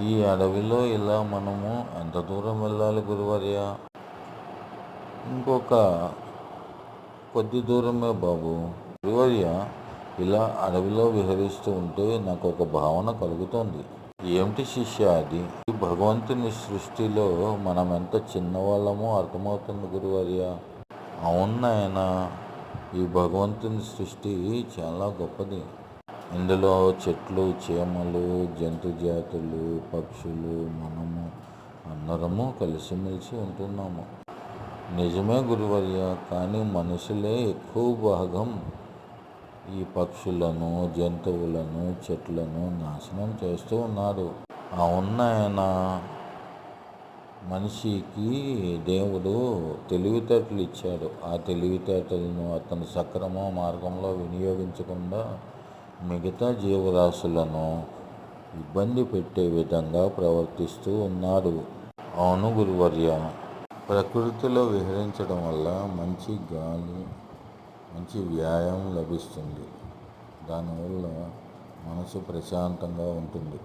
ఈ అడవిలో ఇలా మనము ఎంత దూరం వెళ్ళాలి గురువర్య? ఇంకొక కొద్ది దూరమే బాబు. గురువర్య ఇలా అడవిలో విహరిస్తూ ఉంటే నాకు ఒక భావన కలుగుతోంది. ఏమిటి శిష్య అది? ఈ భగవంతుని సృష్టిలో మనం ఎంత చిన్నవాళ్ళమో అర్థమవుతుంది గురువర్య. అవును నాయనా ఈ భగవంతుని సృష్టి చాలా గొప్పది. ఇందులో చెట్లు చేమలు జంతు జాతులు పక్షులు మనము అందరము కలిసిమెలిసి ఉంటున్నాము. నిజమే గురువర్య కానీ మనుషులే ఎక్కువ భాగం ఈ పక్షులను జంతువులను చెట్లను నాశనం చేస్తూ ఉన్నారు. అవునాయన మనిషికి దేవుడు తెలివితేటలు ఇచ్చాడు. ఆ తెలివితేటలను అతను సక్రమ మార్గంలో వినియోగించకుండా మిగతా జీవరాశులను ఇబ్బంది పెట్టే విధంగా ప్రవర్తిస్తూ ఉన్నాడు. అవును గురువర్య ప్రకృతిలో విహరించడం వల్ల మంచి గాలి మంచి వ్యాయామం లభిస్తుంది. దానివల్ల మనసు ప్రశాంతంగా ఉంటుంది.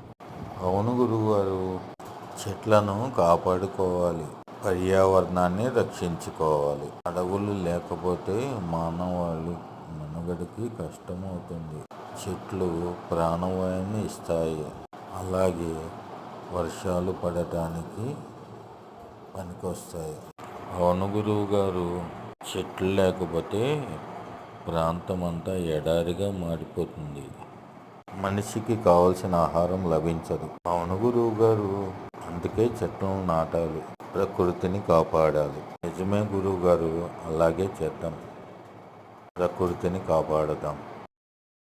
అవును గురువారు చెట్లను కాపాడుకోవాలి పర్యావరణాన్ని రక్షించుకోవాలి. అడవులు లేకపోతే మానవాళి మనుగడకి కష్టమవుతుంది. చెట్లు ప్రాణవాయువుని ఇస్తాయి. అలాగే వర్షాలు పడటానికి పనికొస్తాయి. అవును గురువు గారు చెట్లు లేకపోతే ప్రాంతం అంతా ఎడారిగా మారిపోతుంది. మనిషికి కావలసిన ఆహారం లభించదు. అవును గురువు గారు అందుకే చెట్లను నాటాలి. ప్రకృతిని కాపాడాలి. నిజమే గురువు గారు అలాగే చేద్దాం. ప్రకృతిని కాపాడదాం.